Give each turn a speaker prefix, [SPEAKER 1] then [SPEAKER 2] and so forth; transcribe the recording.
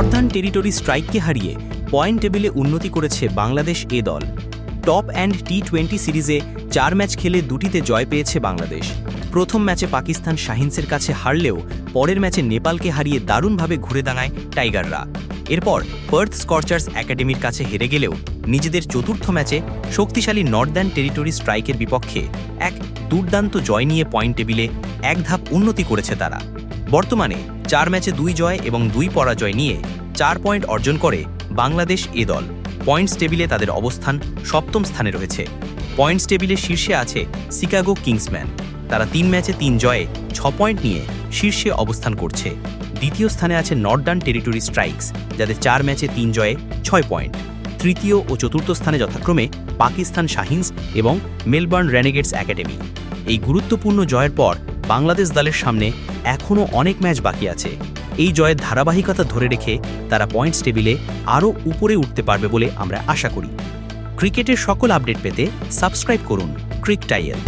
[SPEAKER 1] Northern territory স্ট্রাইককে হারিয়ে point টেবিলে উন্নতি করেছে বাংলাদেশ এ দল। টপ অ্যান্ড টি টোয়েন্টি সিরিজে চার ম্যাচ খেলে দুটিতে জয় পেয়েছে বাংলাদেশ। প্রথম ম্যাচে পাকিস্তান শাহিনসের কাছে হারলেও পরের ম্যাচে নেপালকে হারিয়ে দারুণভাবে ঘুরে দাঁড়ায় টাইগাররা। এরপর পার্থ স্কর্চার্স একাডেমির কাছে হেরে গেলেও নিজেদের চতুর্থ ম্যাচে শক্তিশালী নর্দার্ন টেরিটরি স্ট্রাইকের বিপক্ষে এক দুর্দান্ত জয় নিয়ে পয়েন্ট টেবিলে এক ধাপ উন্নতি করেছে তারা। বর্তমানে চার ম্যাচে দুই জয় এবং দুই পরাজয় নিয়ে চার পয়েন্ট অর্জন করে বাংলাদেশ এ দল। পয়েন্টস টেবিলে তাদের অবস্থান সপ্তম স্থানে রয়েছে। পয়েন্টস টেবিলে শীর্ষে আছে শিকাগো কিংসম্যান। তারা তিন ম্যাচে তিন জয়ে ছ পয়েন্ট নিয়ে শীর্ষে অবস্থান করছে। দ্বিতীয় স্থানে আছে নর্দার্ন টেরিটরি স্ট্রাইকস, যাদের চার ম্যাচে তিন জয়ে ছয় পয়েন্ট। তৃতীয় ও চতুর্থ স্থানে যথাক্রমে পাকিস্তান শাহিনস এবং মেলবার্ন রেনেগেটস একাডেমি। এই গুরুত্বপূর্ণ জয়ের পর বাংলাদেশ দলের সামনে এখনও অনেক ম্যাচ বাকি আছে। এই জয়ের ধারাবাহিকতা ধরে রেখে তারা পয়েন্টস টেবিলে আরও উপরে উঠতে পারবে বলে আমরা আশা করি। ক্রিকেটের সকল আপডেট পেতে সাবস্ক্রাইব করুন ক্রিক টাইয়েল